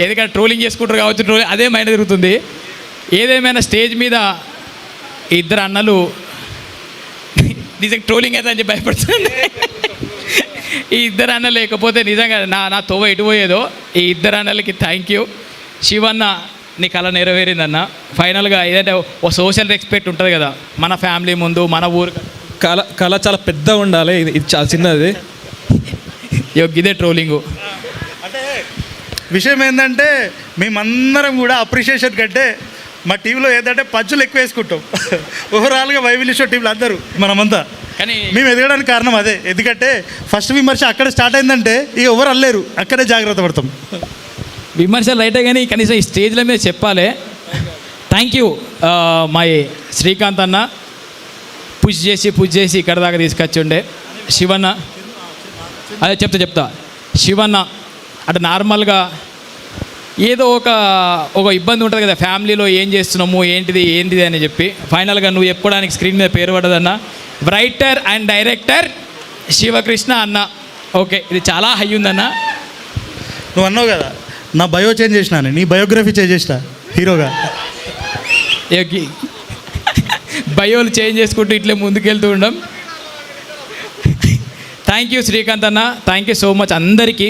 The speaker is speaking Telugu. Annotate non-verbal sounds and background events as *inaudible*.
ఎందుకంటే ట్రోలింగ్ చేసుకుంటారు కావచ్చు ట్రోలింగ్ అదే మైండ్ తిరుగుతుంది. ఏదేమైనా స్టేజ్ మీద ఈ ఇద్దరు అన్నలు నిజంగా ట్రోలింగ్ అయితే అని చెప్పి భయపడుతుంది ఈ ఇద్దరు అన్న లేకపోతే నిజంగా నా నా తోవ ఎటు పోయేదో. ఈ ఇద్దరు అన్నలకి థ్యాంక్ యూ శివన్న నీ కళ నెరవేరిందన్న. ఫైనల్గా ఏదంటే ఓ సోషల్ రెస్పెక్ట్ ఉంటుంది కదా. మన ఫ్యామిలీ ముందు మన ఊరు. కళ కళ చాలా పెద్దగా ఉండాలి. ఇది ఇది చాలా చిన్నది. *laughs* ఇదే ట్రోలింగు విషయం ఏంటంటే మేమందరం కూడా అప్రిషియేషన్ కంటే మా టీంలో ఏంటంటే పంచులు ఎక్కువ వేసుకుంటాం. *laughs* ఓవరాల్గా వైవిల్య షో టీంలో అందరూ మనమంతా. కానీ మేము ఎదగడానికి కారణం అదే. ఎందుకంటే ఫస్ట్ విమర్శ అక్కడ స్టార్ట్ అయిందంటే ఇక ఎవరు అల్లేరు. అక్కడే జాగ్రత్త పడతాం. విమర్శలు రైటే కానీ కనీసం ఈ స్టేజ్ల మీద చెప్పాలి. థ్యాంక్ యూ మై శ్రీకాంత్ అన్న. పుష్ చేసి పుష్ చేసి ఇక్కడ దాకా తీసుకొచ్చిండే. శివన్న. అదే చెప్తా చెప్తా. శివన్న. అంటే నార్మల్గా ఏదో ఒక ఒక ఇబ్బంది ఉంటుంది కదా ఫ్యామిలీలో ఏం చేస్తున్నాము ఏంటిది ఏంటిది అని చెప్పి. ఫైనల్గా నువ్వు చెప్పుకోవడానికి స్క్రీన్ మీద పేరు పడదన్న రైటర్ అండ్ డైరెక్టర్ శివకృష్ణ అన్న. ఓకే ఇది చాలా హై ఉందన్న. నువ్వు అన్నావు కదా నా బయో చేంజ్ చేసినాను నీ బయోగ్రఫీ చేంజ్ చేసిన హీరోగా. బయోలు చేంజ్ చేసుకుంటూ ఇట్లే ముందుకెళ్తూ ఉండం. థ్యాంక్ యూ శ్రీకాంత్ అన్న థ్యాంక్ యూ సో మచ్ అందరికీ.